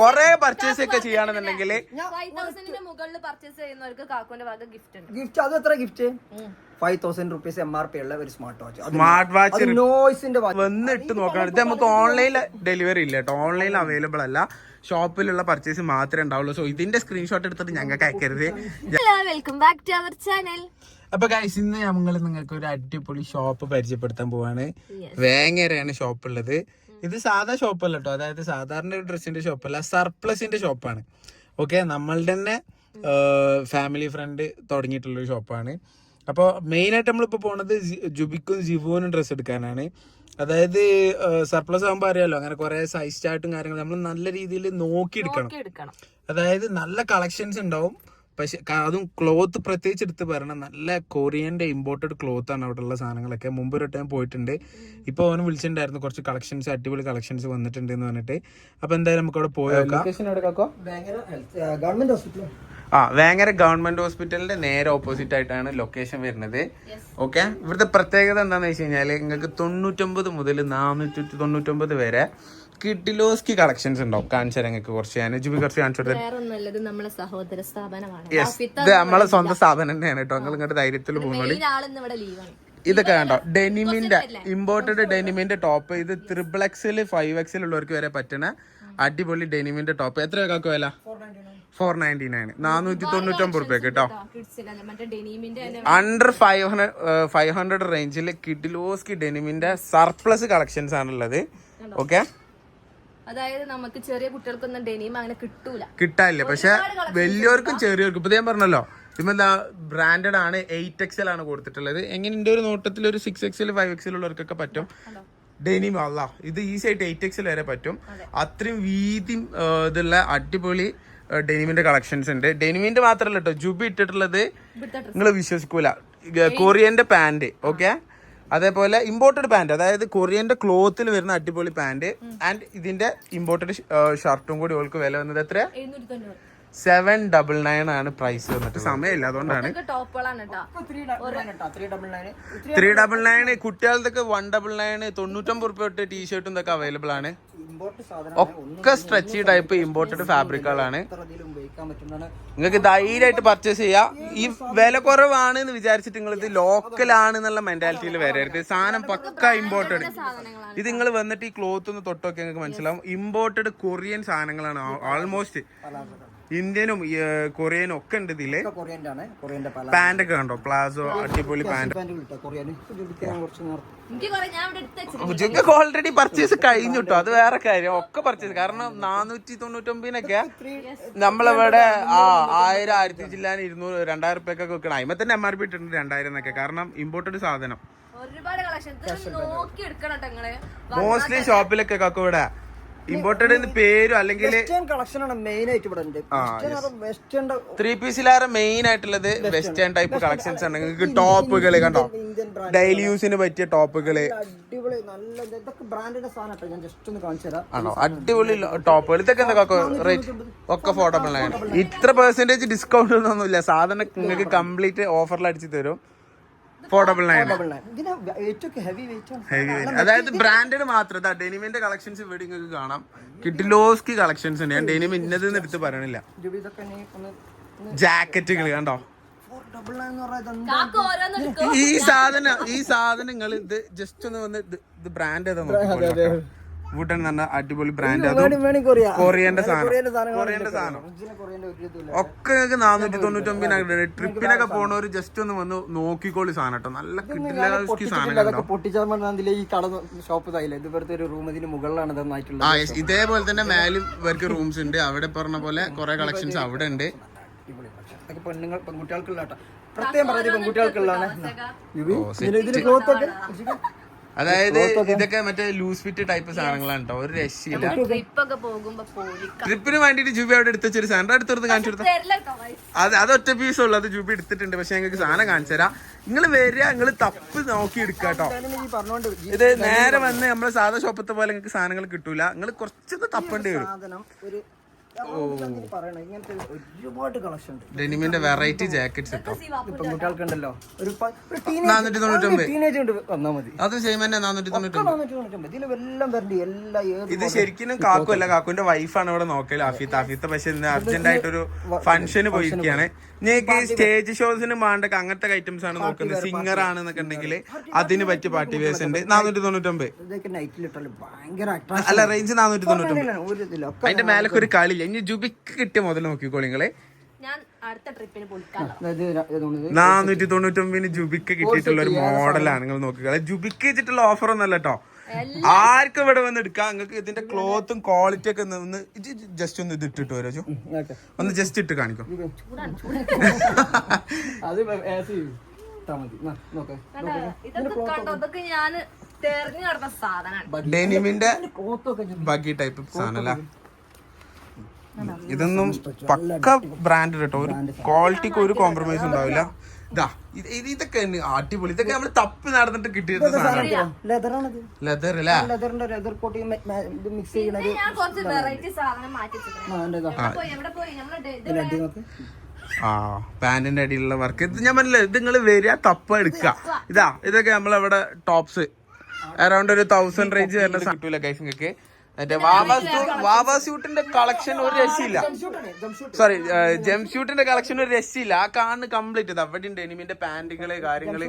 കൊറേ പർച്ചേസ് ഒക്കെ ചെയ്യാണെന്നുണ്ടെങ്കിൽ ഫൈവ് മുകളിൽ പർച്ചേസ് ചെയ്യുന്നവർക്ക് കാക്കുന്റെ ഗിഫ്റ്റ് ഉണ്ട്. ഗിഫ്റ്റ് അത് എത്ര gift five thousand rupees M R P ഉള്ള ഒരു സ്മാർട്ട് വാച്ച് സ്മാർട്ട് വാച്ച് നോയ്സിന്റെ വന്നിട്ട് നോക്കണം. ഇത് നമുക്ക് ഓൺലൈനിൽ ഡെലിവറി ഇല്ല കേട്ടോ. ഓൺലൈനിൽ അവൈലബിൾ അല്ല. ഷോപ്പിലുള്ള പർച്ചേസ് മാത്രമേ ഉണ്ടാവുള്ളൂ. സോ ഇതിന്റെ സ്ക്രീൻഷോട്ട് എടുത്തിട്ട് ഞങ്ങൾക്ക് അയക്കരുത്. Hello welcome back to our channel അപ്പൊ ഗൈസ് ഇന്ന് ഞങ്ങൾ നിങ്ങൾക്ക് ഒരു അടിപൊളി ഷോപ്പ് പരിചയപ്പെടുത്താൻ പോവാണ്. വേങ്ങരയാണ് ഷോപ്പ് ഉള്ളത്. ഇത് സാധാ ഷോപ്പല്ല കേട്ടോ അതായത് സാധാരണ ഒരു ഡ്രസ്സിന്റെ ഷോപ്പല്ല സർപ്ലസിന്റെ ഷോപ്പാണ്. ഓക്കെ നമ്മളുടെ തന്നെ ഫാമിലി ഫ്രണ്ട് തുടങ്ങിയിട്ടുള്ളൊരു ഷോപ്പാണ്. അപ്പോൾ മെയിനായിട്ട് നമ്മളിപ്പോൾ പോണത് ജുബിക്കും ജിവുവിനും ഡ്രസ്സ് എടുക്കാനാണ്. അതായത് സർപ്ലസ് ആകുമ്പോൾ അറിയാലോ അങ്ങനെ കുറെ സൈസ് ചാർട്ടും കാര്യങ്ങളും നമ്മൾ നല്ല രീതിയിൽ നോക്കി എടുക്കണം അതായത് നല്ല കളക്ഷൻസ് ഉണ്ടാവും. പക്ഷെ അതും ക്ലോത്ത് പ്രത്യേകിച്ച് എടുത്ത് പറയണം നല്ല കൊറിയന്റെ ഇമ്പോർട്ടഡ് ക്ലോത്ത് ആണ് അവിടെ ഉള്ള സാധനങ്ങളൊക്കെ. മുമ്പ് ഒരു ടൈം പോയിട്ടുണ്ട് ഇപ്പൊ അവന് വിളിച്ചിട്ടുണ്ടായിരുന്നു. കുറച്ച് കളക്ഷൻസ് അടിപൊളി കളക്ഷൻസ് വന്നിട്ടുണ്ട് എന്ന് പറഞ്ഞിട്ട്. അപ്പൊ എന്തായാലും നമുക്ക് അവിടെ പോയി നോക്കാം. ഭയങ്കര ഹെൽത്ത് ഗവൺമെന്റ് ഹോസ്പിറ്റൽ ആ വേങ്ങര ഗവൺമെന്റ് ഹോസ്പിറ്റലിന്റെ നേരെ ഓപ്പോസിറ്റ് ആയിട്ടാണ് ലൊക്കേഷൻ വരുന്നത്. ഓക്കെ ഇവിടുത്തെ പ്രത്യേകത എന്താണെന്ന് വെച്ച് കഴിഞ്ഞാൽ നിങ്ങൾക്ക് തൊണ്ണൂറ്റൊമ്പത് മുതൽ നാനൂറ്റി തൊണ്ണൂറ്റൊമ്പത് വരെ കിഡിലോസ്കി കളക്ഷൻസ് ഉണ്ടാവും. കാണിച്ചു തരാം നിങ്ങൾക്ക് കുറച്ച്. ഞാൻ ജുബി കുറച്ച് കാണിച്ചു നമ്മളെ സഹോദര സ്ഥാപനമാണ്. ഇത് നമ്മളെ സ്വന്തം സ്ഥാപനം തന്നെയാണ് കേട്ടോ. നിങ്ങൾ ഇങ്ങോട്ട് ധൈര്യത്തിൽ ലീവാണ് ഇതൊക്കെ കണ്ടോ? ഡെനിമിന്റെ ഇമ്പോർട്ടഡ് ഡെനിമിന്റെ ടോപ്പ് ഇത് ത്രിബിൾ എക്സിൽ ഫൈവ് എക്സിൽ ഉള്ളവർക്ക് വരെ പറ്റണ അടിപൊളി ഡെനിമിന്റെ ടോപ്പ് എത്ര രൂപക്ക് വില? ഫോർ നയന്റി നയൻ നാനൂറ്റി തൊണ്ണൂറ്റൊമ്പത് റുപ്യക്ക് കേട്ടോ. Under five hundred five hundred റേഞ്ചിൽ കിഡിലോസ്കി ഡെനിമിന്റെ സർപ്ലസ് കളക്ഷൻസ് ആണുള്ളത്. ഓക്കെ അതായത് നമുക്ക് ചെറിയ കുട്ടികൾക്കൊന്നും ഡെനിയും അങ്ങനെ കിട്ടൂല. കിട്ടാനില്ല. പക്ഷെ വലിയവർക്കും ചെറിയവർക്കും. ഇപ്പൊ ഞാൻ പറഞ്ഞല്ലോ ഇതെന്താ ബ്രാൻഡഡ് ആണ് എയ്റ്റ് എക്സൽ ആണ് കൊടുത്തിട്ടുള്ളത്. എങ്ങനെ എന്റെ ഒരു നോട്ടത്തിൽ ഒരു six X L five X L ഉള്ളവർക്കൊക്കെ പറ്റും? ഡെനിം അല്ല ഇത് ഈസി ആയിട്ട് എയ്റ്റ് എക്സൽ വരെ പറ്റും. അത്രയും വീതി ഇതുള്ള അടിപൊളി ഡെനിമിന്റെ കളക്ഷൻസ് ഉണ്ട്. ഡെനിമിന്റെ മാത്രമല്ല കേട്ടോ ജുബി ഇട്ടിട്ടുള്ളത് നിങ്ങൾ വിശ്വസിക്കൂല. കൊറിയന്റെ പാന്റ് ഓക്കെ അതേപോലെ ഇമ്പോർട്ടഡ് പാന്റ് അതായത് കൊറിയന്റെ ക്ലോത്തിൽ വരുന്ന അടിപൊളി പാന്റ് ആൻഡ് ഇതിന്റെ ഇമ്പോർട്ടഡ് ഷർട്ടും കൂടി ഓൾക്ക് വില വന്നത് എത്ര സെവൻ ഡബിൾ നയൻ ആണ് പ്രൈസ് വന്നിട്ട് സമയമില്ല അതുകൊണ്ടാണ്. ത്രീ ഡബിൾ നയൻ കുട്ടികളുടെ വൺ ഡബിൾ നയൻ തൊണ്ണൂറ്റൊമ്പത് റുപ്യ തൊട്ട് ടീഷർട്ടും ഇതൊക്കെ അവൈലബിൾ ആണ്. ഒക്കെ സ്ട്രെച്ചി ടൈപ്പ് ഇമ്പോർട്ടഡ് ഫാബ്രിക്കുകളാണ് നിങ്ങൾക്ക് ധൈര്യമായിട്ട് പർച്ചേസ് ചെയ്യാം. ഈ വില കുറവാണ് എന്ന് വിചാരിച്ചിട്ട് നിങ്ങൾ ഇത് ലോക്കൽ ആണ് എന്നുള്ള മെന്റാലിറ്റിയിൽ വരരുത് സാധനം പക്ക ഇമ്പോർട്ടഡ് ഇത് നിങ്ങൾ വന്നിട്ട് ഈ ക്ലോത്ത് ഒന്ന് തൊട്ടൊക്കെ നിങ്ങൾക്ക് മനസ്സിലാവും. ഇമ്പോർട്ടഡ് കൊറിയൻ സാധനങ്ങളാണ്. ഓൾമോസ്റ്റ് ഇന്ത്യനും കൊറിയനും ഒക്കെ ഉണ്ട് ഇതിൽ. പാന്റ് ഒക്കെ കണ്ടോ? പ്ലാസോ അടിപൊളി പാന്റ് ഓൾറെഡി പർച്ചേസ് കഴിഞ്ഞു കേട്ടോ അത് വേറെ കാര്യം. ഒക്കെ പർച്ചേസ് കാരണം നാനൂറ്റി തൊണ്ണൂറ്റൊമ്പതിനൊക്കെ നമ്മളിവിടെ ആ ആയിരം ആയിരത്തി ജില്ലാൻ ഇരുന്നൂറ് രണ്ടായിരം റുപ്യൊക്കെ വെക്കണം. അതിമ തന്നെ എം ആർ പി ഇട്ടിട്ടുണ്ട് രണ്ടായിരം എന്നൊക്കെ. കാരണം ഇമ്പോർട്ടഡ് സാധനം. മോസ്റ്റ്ലി ഷോപ്പിലൊക്കെ ഒക്കെ ഇവിടെ? ഇമ്പോർട്ടഡ് പേരും അല്ലെങ്കിൽ കളക്ഷൻ മെയിൻ ആയിട്ട് ഇവിടെ ഉണ്ട്. വെസ്റ്റേൺ ത്രീ പീസിലേറെ മെയിൻ ആയിട്ടുള്ളത് വെസ്റ്റേൺ ടൈപ്പ് കളക്ഷൻസ് ആണ്. നിങ്ങൾക്ക് ടോപ്പുകൾ കണ്ടോ? ഡെയിലി യൂസിന് പറ്റിയ ടോപ്പുകൾ അടിപൊളി നല്ല ഇത് ഇതൊക്കെ ബ്രാൻഡിന്റെ സാധനം ഞാൻ ജസ്റ്റ് ഒന്ന് കാണിച്ചു തരാം. ആണോ? അടിപൊളി ടോപ്പുകൾ ഇതൊക്കെ എന്തൊക്കെ റേറ്റ് ഒക്കെ അഫോർഡബിൾ ആണ്. ഇത്ര പെർസെന്റേജ് ഡിസ്കൗണ്ട് ഒന്നുമില്ല. സാധനം നിങ്ങൾക്ക് കംപ്ലീറ്റ് ഓഫറിൽ അടിച്ചു തരും. അഫോർഡബിൾ ആണ്. ഡബിൾ നയൻ അതായത് ബ്രാൻഡഡ് മാത്രം. ഡെനിമിന്റെ കളക്ഷൻസ് ഇവിടെ നിങ്ങൾക്ക് കാണാം. കിഡിലോസ്കി കളക്ഷൻസ് ഉണ്ട്. ഞാൻ ഡെനിം ഇന്നത് എടുത്ത് പറയണില്ല. ജാക്കറ്റുകൾ കണ്ടോ? ഫോർ ഈ സാധനം ഈ സാധനങ്ങൾ ഇത് ജസ്റ്റ് ഒന്ന് വന്ന് ഇത് ബ്രാൻഡ് ഏതാ വുഡൻ എന്ന് പറഞ്ഞ അടിപൊളി ബ്രാൻഡ് കൊറിയന്റെ സാധനം. കൊറിയന്റെ സാധനം. ഒക്കെ നിങ്ങൾക്ക് നാനൂറ്റി ഒമ്പതിനാണ് ട്രിപ്പിനൊക്കെ പോണവര് ജസ്റ്റ് ഒന്ന് വന്ന് നോക്കിക്കോളി സാധനം കേട്ടോ നല്ല കിട്ടില്ല സാധനം പൊട്ടിച്ചാൽ ഈ കട ഷോപ്പ് ഇത് ഇവിടുത്തെ ഒരു റൂം ഇതിന് മുകളിലാണ് ആ ഇതേപോലെ തന്നെ മേലും ഇവർക്ക് റൂംസ് ഉണ്ട്. അവിടെ പറഞ്ഞ പോലെ കുറെ കളക്ഷൻസ് അവിടെ ഉണ്ട്. പെണ്ണുങ്ങൾ പെൺകുട്ടികൾക്കുള്ള കേട്ടോ പ്രത്യേകം പറയുന്നത് പെൺകുട്ടികൾക്കുള്ളതാണ്. ഇതിന് ക്ലോത്ത് ഒക്കെ? അതായത് ഇതൊക്കെ മറ്റേ ലൂസ് ഫിറ്റ് ടൈപ്പ് സാധനങ്ങളാണ് കേട്ടോ ഒരു രക്ഷയില്ല. ട്രിപ്പിന് വേണ്ടിട്ട് ജൂബി അവിടെ എടുത്ത് വെച്ചൊരു സാധനം അടുത്തെടുത്ത് കാണിച്ചു കൊടുത്ത. അത് അത് ഒറ്റ പീസ് ഉള്ളു. അത് ജൂബി എടുത്തിട്ടുണ്ട്. പക്ഷെ ഞങ്ങൾക്ക് സാധനം കാണിച്ചു തരാം. നിങ്ങൾ വരിക. നിങ്ങൾ തപ്പ് നോക്കി എടുക്കുക കേട്ടോ ഇത് നേരെ വന്ന് നമ്മളെ സാധാ ഷോപ്പത്തെ പോലെ നിങ്ങൾക്ക് സാധനങ്ങൾ കിട്ടൂല. നിങ്ങൾ കുറച്ചൊന്ന് തപ്പേണ്ടി വരും. ഡെനിമിന്റെ വെറൈറ്റി ജാക്കറ്റ്സ് കിട്ടും ഇപ്പൊ കുട്ടികൾക്കുണ്ടല്ലോ ഒരു നാനൂറ്റി തൊണ്ണൂറ്റൊമ്പത്. അത് സെയിം തന്നെ നാനൂറ്റി തൊണ്ണൂറ്റൊമ്പത്. ഇത് ശരിക്കും കാക്കുവല്ല കാക്കുവിന്റെ വൈഫാണ് ഇവിടെ നോക്കൽ അഫീത്ത് അഫീത്ത് പക്ഷെ ഇന്ന് അർജന്റ് ആയിട്ടൊരു ഫംഗ്ഷന് പോയിരിക്കുകയാണ്. നിങ്ങൾക്ക് സ്റ്റേജ് ഷോസിന് വേണ്ടൊക്കെ അങ്ങനത്തെ ഐറ്റംസ് ആണ് നോക്കുന്നത്. സിംഗർ ആണെന്നൊക്കെ ഉണ്ടെങ്കിൽ അതിന് പറ്റിയ പാർട്ടി വേസ് ഉണ്ട്. നാനൂറ്റി തൊണ്ണൂറ്റൊമ്പത്. അല്ല റേഞ്ച് നാനൂറ്റി തൊണ്ണൂറ്റൊമ്പത്. അതിന്റെ മേലൊക്കെ ഒരു കളിയില്ല? ഇനി ജുബിക്ക് കിട്ടിയ മുതൽ നോക്കിക്കോളി നിങ്ങളെ. നാനൂറ്റി തൊണ്ണൂറ്റൊമ്പതിന് ജുബിക്ക് കിട്ടിയിട്ടുള്ള ഒരു മോഡലാണ് നിങ്ങൾ നോക്കുക ജുബിക്ക് വെച്ചിട്ടുള്ള ഓഫർ ഒന്നല്ല കേട്ടോ ആർക്കും ഇവിടെ വന്ന് എടുക്കാം. നിങ്ങൾക്ക് ഇതിന്റെ ക്ലോത്തും ക്വാളിറ്റി ഒക്കെ ഒന്ന് ജസ്റ്റ് ഒന്ന് ഇത് ഇട്ടിട്ട് വരാ ഒന്ന് ജസ്റ്റ് ഇട്ട് കാണിക്കും. ഡെനിമിന്റെ ബഗ്ഗി ടൈപ്പ് സാധനല്ല ഇതൊന്നും പക്ക ബ്രാൻഡ് കേട്ടോ. ഒരു ക്വാളിറ്റിക്ക് ഒരു കോംപ്രമൈസ് ഉണ്ടാവില്ല. ഇതൊക്കെ അടിപൊളി. ഇതൊക്കെ നമ്മൾ തപ്പി നടന്നിട്ട് കിട്ടിയത് സാധനം. ലെതറാണത്. ലെതർ അല്ലേ ലെതറിന്റെ ലെതർ കോട്ടി മിക്സ് ചെയ്യണത് ഞാൻ കുറച്ച് വെറൈറ്റി സാധനം മാറ്റി വെച്ചിട്ടുണ്ട്. ആ, പാന്റിന്റെ അടിയിലുള്ള വർക്ക് ഇത് ഞാൻ മനസ്സിലായി ഇത് നിങ്ങൾ വരിക തപ്പ എടുക്ക ഇതാ ഇതൊക്കെ നമ്മളവിടെ ടോപ്സ് അറൗണ്ട് ഒരു തൗസൻഡ് റേഞ്ച് വരുന്ന കിട്ടൂല ഗൈസ് നിങ്ങൾക്ക്. മറ്റേ വാവാ സ്യൂട്ട് വാവാ സ്യൂട്ടിന്റെ കളക്ഷൻ ഒരു രക്ഷയില്ല. സോറി ജെം സ്യൂട്ടിന്റെ കളക്ഷൻ ഒരു രക്ഷയില്ല. ആ കാണുന്ന കംപ്ലീറ്റ് ഇത് അവിടെ ഉണ്ട് എനിമിന്റെ പാന്റുകൾ കാര്യങ്ങൾ.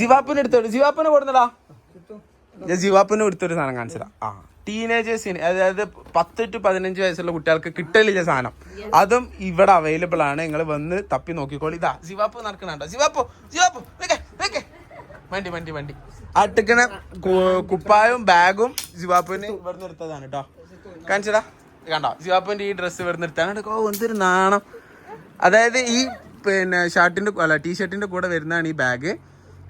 ജിവാപ്പിന് എടുത്തോളൂ ജിവാപ്പിന് കൊടുന്നടാ. ചുറ്റും ഞാൻ ജിവാപ്പിന് എടുത്തൊരു സാധനം കാണിച്ചതാ. ആ ടീനേജേഴ്സിന് അതായത് പത്ത് ടു പതിനഞ്ച് വയസ്സുള്ള കുട്ടികൾക്ക് കിട്ടലില്ല സാധനം. അതും ഇവിടെ അവൈലബിൾ ആണ്. നിങ്ങൾ വന്ന് തപ്പി നോക്കിക്കോളൂ. ഇതാ ജിവാപ്പ് നടക്കണുണ്ടോ? ജിവാപ്പോ ജിവാപ്പോ വണ്ടി വണ്ടി വണ്ടി. അട്ടിക്കണ കുപ്പായും ബാഗും ജിവാപ്പുവിന് ഇവിടുന്ന് എടുത്തതാണ് കേട്ടോ കാണിച്ചടാ കണ്ടോ? ജിവാപ്പുവിന്റെ ഈ ഡ്രസ്സ് ഇവിടുന്ന് എടുത്താണ് ഓ എന്തൊരു നാണം. അതായത് ഈ പിന്നെ ഷർട്ടിന്റെ അല്ല ടീ ഷർട്ടിന്റെ കൂടെ വരുന്നതാണ് ഈ ബാഗ്.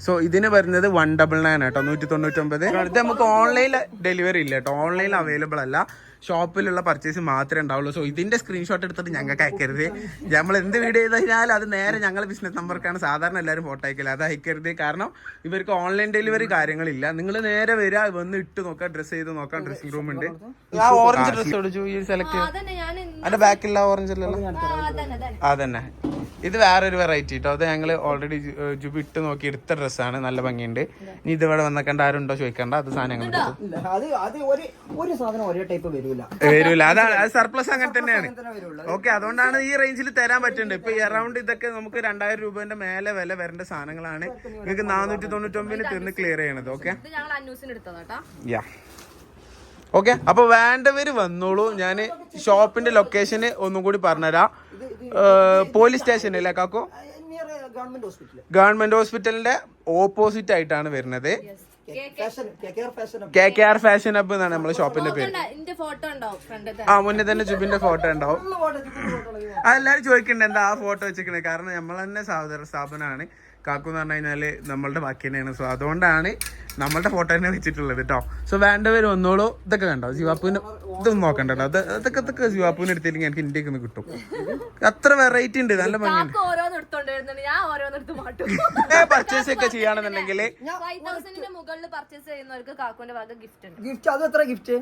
സോ ഇതിന് വരുന്നത് വൺ ഡബിൾ നയൻ ആട്ടോ നൂറ്റി തൊണ്ണൂറ്റൊമ്പത് ഇത് നമുക്ക് ഓൺലൈൻ ഡെലിവറി ഇല്ല കേട്ടോ. ഓൺലൈൻ അവൈലബിൾ അല്ല. ഷോപ്പിലുള്ള പർച്ചേസ് മാത്രമേ ഉണ്ടാവുള്ളൂ. സോ ഇതിന്റെ സ്ക്രീൻഷോട്ട് എടുത്തിട്ട് ഞങ്ങൾക്ക് അയക്കരുത്. നമ്മൾ എന്ത് വീഡിയോ ചെയ്ത് കഴിഞ്ഞാൽ അത് നേരെ ഞങ്ങൾ ബിസിനസ് നമ്പർക്കാണ് സാധാരണ എല്ലാവരും ഫോട്ടോ അയക്കില്ല അത് അയക്കരുത്. കാരണം ഇവർക്ക് ഓൺലൈൻ ഡെലിവറി കാര്യങ്ങളില്ല. നിങ്ങൾ നേരെ വരിക വന്ന് ഇട്ട് നോക്കാം ഡ്രസ്സ് ചെയ്ത് നോക്കാം. ഡ്രസ്സിംഗ് റൂം ഉണ്ട്. ആ ഓറഞ്ച് ഡ്രസ് സെലക്ട് ആ, അതന്നെ. ഞാൻ ഇന്ന്- അതിന്റെ ബാക്കിലുള്ള ഓറഞ്ച് അല്ലല്ലോ. അതന്നെ. ഇത് വേറൊരു വെറൈറ്റി കേട്ടോ അത് ഞങ്ങൾ ഓൾറെഡി ജുബി ഇട്ട് നോക്കി എടുത്ത ഡ്രസ്സാണ് നല്ല ഭംഗിയുണ്ട്. ഇനി ഇത് ഇവിടെ വന്നേക്കണ്ട ആരുണ്ടോ ചോദിക്കണ്ട. അത് സാധനങ്ങൾ ഇല്ല അത് അത് ഒരു ഒരു സാധനം ഒരേ ടൈപ്പ് വരൂല. അതാണ്. അത് സർപ്ലസ് അങ്ങനെ തന്നെയാണ്. ഓക്കെ അതുകൊണ്ടാണ് ഈ റേഞ്ചിൽ തരാൻ പറ്റുന്നുണ്ട് ഇപ്പൊ അറൗണ്ട് ഇതൊക്കെ നമുക്ക് രണ്ടായിരം രൂപന്റെ മേലെ വില വരേണ്ട സാധനങ്ങളാണ്. നിങ്ങൾക്ക് നാനൂറ്റി തൊണ്ണൂറ്റി ഒമ്പതിന് തീർന്ന് ക്ലിയർ ചെയ്യണത്. ഓക്കെ യാ ഓക്കെ അപ്പൊ വേണ്ടവർ വന്നോളൂ. ഞാൻ ഷോപ്പിന്റെ ലൊക്കേഷന് ഒന്നും കൂടി പറഞ്ഞുതരാം പോലീസ് സ്റ്റേഷൻ അല്ലേ കാക്കോ നിയർ ഗവൺമെന്റ് ഹോസ്പിറ്റൽ ഗവൺമെന്റ് ഹോസ്പിറ്റലിന്റെ ഓപ്പോസിറ്റ് ആയിട്ടാണ് വരുന്നത്. K K R fashion hub എന്നാണ് നമ്മളെ ഷോപ്പിന്റെ പേര്. ആ മുന്നേ തന്നെ ജുബിന്റെ ഫോട്ടോ ഉണ്ടാവും. അതെല്ലാരും ചോദിക്കണ്ട എന്താ ആ ഫോട്ടോ വെച്ചിരിക്കണേ? കാരണം നമ്മൾ തന്നെ സഹോദര സ്ഥാപനമാണ് കാക്കു എന്ന് പറഞ്ഞു കഴിഞ്ഞാൽ നമ്മളുടെ ബാക്കി തന്നെയാണ്. സോ അതുകൊണ്ടാണ് നമ്മളുടെ ഫോട്ടോ തന്നെ വെച്ചിട്ടുള്ളത് കേട്ടോ സോ വേണ്ടവർ വന്നോളൂ. ഇതൊക്കെ കണ്ടോ? ജീവാപ്പുവിന് ഇതൊന്നും നോക്കണ്ട കേട്ടോ അത് അതൊക്കെ ഇതൊക്കെ ജീവാപ്പുവിന് എടുത്തില്ലെങ്കിൽ എനിക്ക് ഇന്ത്യയ്ക്ക് ഒന്ന് കിട്ടും. അത്ര വെറൈറ്റി ഉണ്ട്. നല്ല ഭംഗി കാക്ക ഓരോന്ന് എടുത്തോണ്ട് ഞാൻ ഓരോന്ന് എടുത്ത് മാട്ടും പർച്ചേസ് ഒക്കെ ചെയ്യുകയാണെന്നുണ്ടെങ്കിൽ ഫൈവ് മുകളിൽ പർച്ചേസ് ചെയ്യുന്നവർക്ക് കാക്കുവിന്റെ വക ഗിഫ്റ്റ് ഉണ്ട്. ഗിഫ്റ്റ് അത് എത്ര gift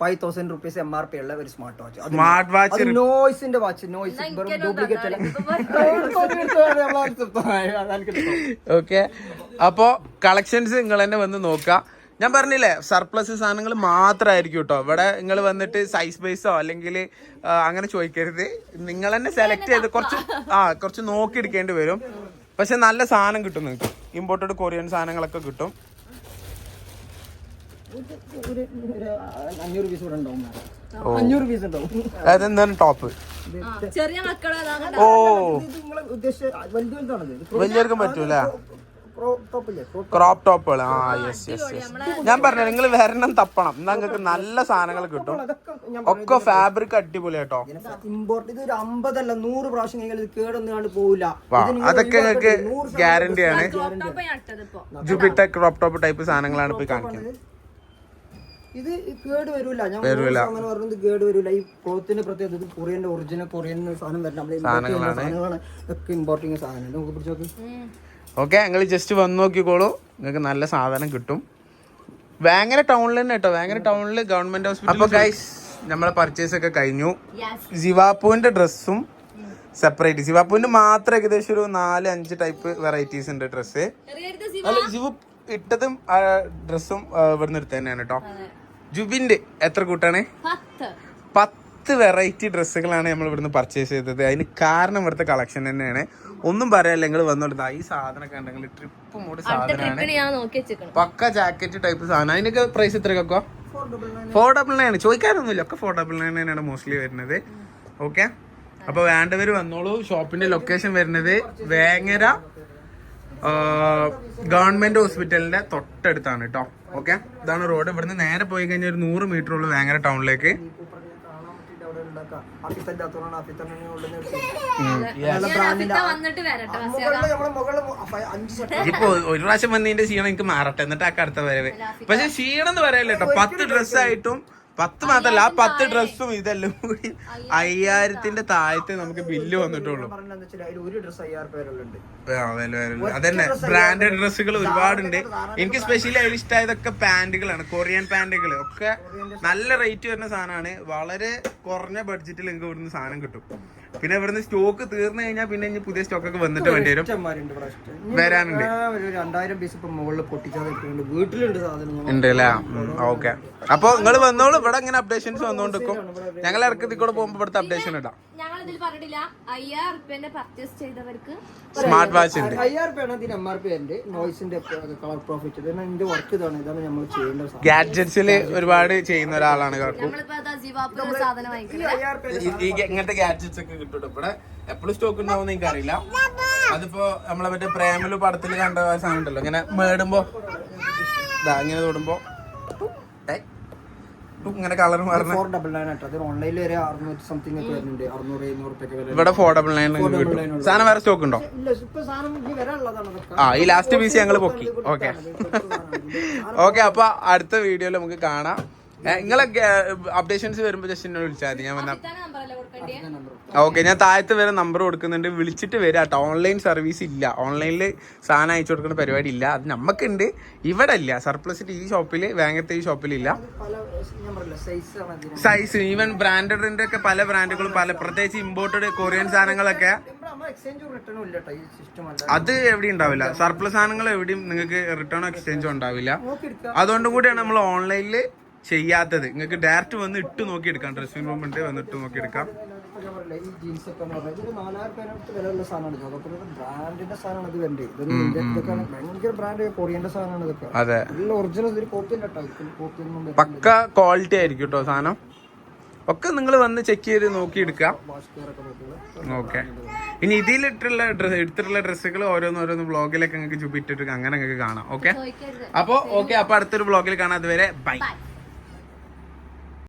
five thousand rupees M R P ഉള്ള ഒരു സ്മാർട്ട് വാച്ച് സ്മാർട്ട് വാച്ച് നോയ്സിന്റെ വാച്ച് നോയ്സ് വെറും ഡ്യൂപ്ലിക്കേറ്റ് അല്ല. ഓക്കെ അപ്പോ കളക്ഷൻസ് നിങ്ങൾ തന്നെ വന്ന് നോക്കുക ഞാൻ പറഞ്ഞില്ലേ സർപ്ലസ് സാധനങ്ങൾ മാത്രമായിരിക്കും കേട്ടോ ഇവിടെ നിങ്ങൾ വന്നിട്ട് സൈസ് ബേസോ അല്ലെങ്കിൽ അങ്ങനെ ചോദിക്കരുത്. നിങ്ങൾ തന്നെ സെലക്ട് ചെയ്ത് കുറച്ച് ആ കുറച്ച് നോക്കി എടുക്കേണ്ടി വരും. പക്ഷെ നല്ല സാധനം കിട്ടും നിങ്ങൾക്ക്. ഇമ്പോർട്ടഡ് കൊറിയൻ സാധനങ്ങളൊക്കെ കിട്ടും. ഒരു ഒരു അഞ്ഞൂറ് പീസ് ഇവിടെ ഉണ്ടാവും അഞ്ഞൂറ് പീസ് ഉണ്ടാവും. അതായത് ടോപ്പ് ചെറിയ മക്കളെ ഓ. ഇത് നിങ്ങളെ ഉദ്ദേശിച്ച വലുത് വലുതാണത്. വലിയവർക്കും പറ്റൂല. ടോപ്പില്ലേ ക്രോപ്പ് ടോപ്പുകൾ ആ യെസ് യെസ് യെസ് ഞാൻ പറഞ്ഞു നിങ്ങൾ വരണം തപ്പണം. എന്നാ നിങ്ങൾക്ക് നല്ല സാധനങ്ങൾ കിട്ടും. ഒക്കെ ഫാബ്രിക് അടിപൊളി കേട്ടോ ഇമ്പോർട്ട് ഇത് ഒരു അമ്പതല്ല നൂറ് പ്രാവശ്യം കഴിഞ്ഞാൽ ഇത് കേടൊന്നും പോവില്ല. അതൊക്കെ നിങ്ങൾക്ക് ഗ്യാരണ്ടി ആണ്. ക്രോപ്പ് ടോപ്പ് ടൈപ്പ് സാധനങ്ങളാണ് ഇപ്പൊ കാണിക്കുന്നത്. ഇത് കേട് വരൂല. ഞാൻ അങ്ങനെ പറഞ്ഞത് കേട് വരൂല. ഈ ക്ലോത്തിന്റെ പ്രത്യേകത ഇത് കൊറിയന്റെ ഒറിജിനൽ കൊറിയൻ സാധനം വരണം നമ്മളെ സാധനങ്ങളാണ്. ഒക്കെ ഇമ്പോർട്ടിങ് സാധനം. നമുക്ക് പിടിച്ച് നോക്കി. ഓക്കെ ഞങ്ങൾ ജസ്റ്റ് വന്ന് നോക്കിക്കോളൂ. നിങ്ങൾക്ക് നല്ല സാധനം കിട്ടും. വേങ്ങര ടൗണിൽ തന്നെ കേട്ടോ വേങ്ങര ടൗണിൽ ഗവൺമെന്റ് ഹോസ്പിറ്റൽ അപ്പൊ ഗൈസ് നമ്മളെ പർച്ചേസ് ഒക്കെ കഴിഞ്ഞു. ജിവാപ്പുവിന്റെ ഡ്രസ്സും സെപ്പറേറ്റ് ജിവാപ്പുവിന്റെ മാത്രം ഏകദേശം ഒരു നാല് അഞ്ച് ടൈപ്പ് വെറൈറ്റീസ് ഉണ്ട് ഡ്രസ്സ് അല്ല ജിവു ഇട്ടതും ഡ്രസ്സും ഇവിടുന്ന് എടുത്ത് തന്നെയാണ് കേട്ടോ ജുബിന്റെ എത്ര കൂട്ടാണ്? പത്ത്. വെറൈറ്റി ഡ്രസ്സുകളാണ് നമ്മൾ ഇവിടുന്ന് പർച്ചേസ് ചെയ്തത്. അതിന് കാരണം ഇവിടുത്തെ കളക്ഷൻ തന്നെയാണ്. ഒന്നും പറയാല്ല നിങ്ങൾ വന്നോടുത്ത ഈ സാധനമൊക്കെ കണ്ടെങ്കിൽ ട്രിപ്പ് മൂട് സാധനമാണ്. പക്ക ജാക്കറ്റ് ടൈപ്പ് സാധനം. അതിനൊക്കെ പ്രൈസ് എത്രയൊക്കെ ഫോർ ഡബിൾ നയൻ ചോദിക്കാനൊന്നുമില്ല. ഒക്കെ ഫോർ ഡബിൾ നയൻ തന്നെയാണ് മോസ്റ്റ്ലി വരുന്നത്. ഓക്കെ അപ്പൊ വേണ്ടവര് വന്നോളൂ. ഷോപ്പിന്റെ ലൊക്കേഷൻ വരുന്നത് വേങ്ങര ഗവൺമെന്റ് ഹോസ്പിറ്റലിന്റെ തൊട്ടടുത്താണ് കേട്ടോ ഓക്കെ. ഇതാണ് റോഡ്. ഇവിടുന്ന് നേരെ പോയി കഴിഞ്ഞാൽ ഒരു നൂറ് മീറ്റർ ഉള്ളു വേങ്ങര ടൗണിലേക്ക് ഇപ്പൊ ഒരു പ്രാവശ്യം വന്നതിന്റെ ക്ഷീണം എനിക്ക് മാറട്ടെ. എന്നിട്ട് ആ അടുത്ത വരവ്. പക്ഷെ ക്ഷീണം എന്ന് പറയാലോ കേട്ടോ പത്ത് ഡ്രസ്സായിട്ടും പത്ത് മാത്രല്ല ആ പത്ത് ഡ്രസ്സും ഇതെല്ലാം കൂടി അയ്യായിരത്തിന്റെ താഴത്തെ നമുക്ക് ബില്ല് വന്നിട്ടുള്ളൂ. അതന്നെ ബ്രാൻഡഡ് ഡ്രസ്സുകൾ ഒരുപാടുണ്ട്. എനിക്ക് സ്പെഷ്യലി അതിൽ ഇഷ്ടമായതൊക്കെ പാന്റുകളാണ് കൊറിയൻ പാന്റുകൾ ഒക്കെ നല്ല റേറ്റ് വരുന്ന സാധനമാണ്. വളരെ കുറഞ്ഞ ബഡ്ജറ്റിൽ നിങ്ങൾക്ക് ഇവിടുന്ന് സാധനം കിട്ടും. പിന്നെ ഇവിടുന്ന് സ്റ്റോക്ക് തീർന്നു കഴിഞ്ഞാൽ പിന്നെ ഇനി പുതിയ സ്റ്റോക്ക് ഒക്കെ വന്നിട്ട് വേണ്ടി വരും വരാനുണ്ട്. രണ്ടായിരം പീസ് ഇപ്പൊ മുകളിൽ പൊട്ടിക്കാതെ വീട്ടിലുണ്ട് സാധനം ഉണ്ട് അല്ലേ ഓക്കെ. അപ്പൊ നിങ്ങൾ വന്നോളൂ. ഇവിടെ ഇങ്ങനെ അപ്ഡേഷൻസ് വന്നോണ്ടിരിക്കും. ഞങ്ങൾ ഇടയ്ക്ക് കൂടെ പോകുമ്പോ ഇവിടുത്തെ അപ്ഡേഷൻ ഇടാം ഞങ്ങൾ ഇതിൽ പറഞ്ഞിട്ടില്ല. അയ്യായിരം റുപ്യന്റെ പർച്ചേസ് ചെയ്തവർക്ക് സ്മാർട്ട് വാച്ച് ഉണ്ട്. അയ്യായിരം രൂപയാണ് ഇതിന് എം ആർ പി ഉണ്ട്. നോയ്സിന്റെ കളർ പ്രോഫിറ്റ് ഇതിന്റെ വർക്ക് ഇതാണ്. ഇതാണ് നമ്മൾ ചെയ്യേണ്ട ഗാഡ്ജറ്റ്സിൽ ഒരുപാട് ചെയ്യുന്ന ഒരാളാണ് ഇങ്ങനത്തെ ഗാഡ്ജറ്റ്സ് ഒക്കെ കിട്ടും ട്ടോ. ഇവിടെ എപ്പോഴും സ്റ്റോക്ക് ഉണ്ടാവും എനിക്ക് അറിയില്ല അതിപ്പോ നമ്മളെ മറ്റേ പ്രേമലു പടത്തിൽ കണ്ട സാധനം ഉണ്ടല്ലോ ഇങ്ങനെ മേടുമ്പോ ദാ ഇങ്ങനെ തൊടുമ്പോ ഇങ്ങനെ കളർ മാറുന്ന. ഫോർ ഡബിൾ നയൻ ആട്ടോ. അത് ഓൺലൈനിൽ വരെ അറുന്നൂറ്റി സംതിങ് ഒക്കെ വരുന്നുണ്ട്. അറുന്നൂറ് എഴുന്നൂറ് ഇവിടെ ഫോർ ഡബിൾ നയൻ കിട്ടും. സാധനം വേറെ സ്റ്റോക്ക് ഉണ്ടോ? ആ ഈ ലാസ്റ്റ് പീസ് ഞങ്ങൾ പൊക്കി. ഓക്കെ ഓക്കെ അപ്പൊ അടുത്ത വീഡിയോയിൽ നമുക്ക് കാണാം. നിങ്ങളെ അപ്ഡേഷൻസ് വരുമ്പോ ജസ്റ്റ് എന്നെ വിളിച്ചാൽ മതി. ഞാൻ വന്ന ഓക്കെ ഞാൻ താഴത്ത് വരെ നമ്പർ കൊടുക്കുന്നുണ്ട്. വിളിച്ചിട്ട് വരാം കേട്ടോ ഓൺലൈൻ സർവീസ് ഇല്ല. ഓൺലൈനിൽ സാധനം അയച്ചു കൊടുക്കുന്ന പരിപാടി ഇല്ല. അത് നമുക്കുണ്ട് ഇവിടെ ഇല്ല. സർപ്ലസിന്റെ ഈ ഷോപ്പിൽ വേങ്ങത്തെ ഈ ഷോപ്പിലില്ല പല ഞാൻ പറയില്ല സൈസ് ആണ് ഇതിന് സൈസ് ഈവൻ ബ്രാൻഡഡിന്റെ ഒക്കെ പല ബ്രാൻഡുകളും പല പ്രത്യേകിച്ച് ഇമ്പോർട്ടഡ് കൊറിയൻ സാധനങ്ങളൊക്കെ. ഇവിടെ എക്സ്ചേഞ്ച് റിട്ടേണും ഇല്ല ഈ സിസ്റ്റം അല്ല അത് എവിടെ ഉണ്ടാവില്ല. സർപ്ലസ് സാധനങ്ങൾ എവിടെയും നിങ്ങൾക്ക് റിട്ടേണോ എക്സ്ചേഞ്ചോ ഉണ്ടാവില്ല. അതുകൊണ്ട് കൂടിയാണ് നമ്മൾ ഓൺലൈനിൽ ചെയ്യാത്തത്. നിങ്ങൾക്ക് ഡയറക്റ്റ് വന്ന് ഇട്ട് നോക്കി എടുക്കാം ഡ്രസ്സിംഗ് റൂം ഉണ്ട്. വന്ന് ഇട്ട് നോക്കി എടുക്കാം ഈ ജീൻസ് ഒക്കെ എന്ന് പറഞ്ഞാൽ ഇതൊരു നാലായിരം രൂപ വിലയുള്ള സാധനമാണ് ഇത് ബ്രാൻഡിന്റെ സാധനമാണ് ഇത് ഇതൊക്കെ ഭയങ്കര ബ്രാൻഡ് കൊറിയന്റെ സാധനമാണ് ഇതൊക്കെ അതെ. ഇതിൽ ഒറിജിനൽ ഒരു കോപ്പി ഉണ്ട് കേട്ടോ കോപ്പി പക്ക ക്വാളിറ്റി ആയിരിക്കും കേട്ടോ സാധനം. ഒക്കെ നിങ്ങൾ വന്ന് ചെക്ക് ചെയ്ത് നോക്കി എടുക്കാം ഓക്കെ ഇനി ഇതിലിട്ടുള്ള ഡ്രസ് എടുത്തിട്ടുള്ള ഡ്രസ്സുകൾ ഓരോന്ന് ഓരോന്ന് ബ്ലോഗിലൊക്കെ നിങ്ങൾക്ക് ചുപ്പിട്ടിട്ട് അങ്ങനെ നിങ്ങൾക്ക് കാണാം. ഓക്കെ അപ്പോൾ ഓക്കെ അപ്പോൾ അടുത്തൊരു ബ്ലോഗിൽ കാണാം. അതുവരെ ബൈ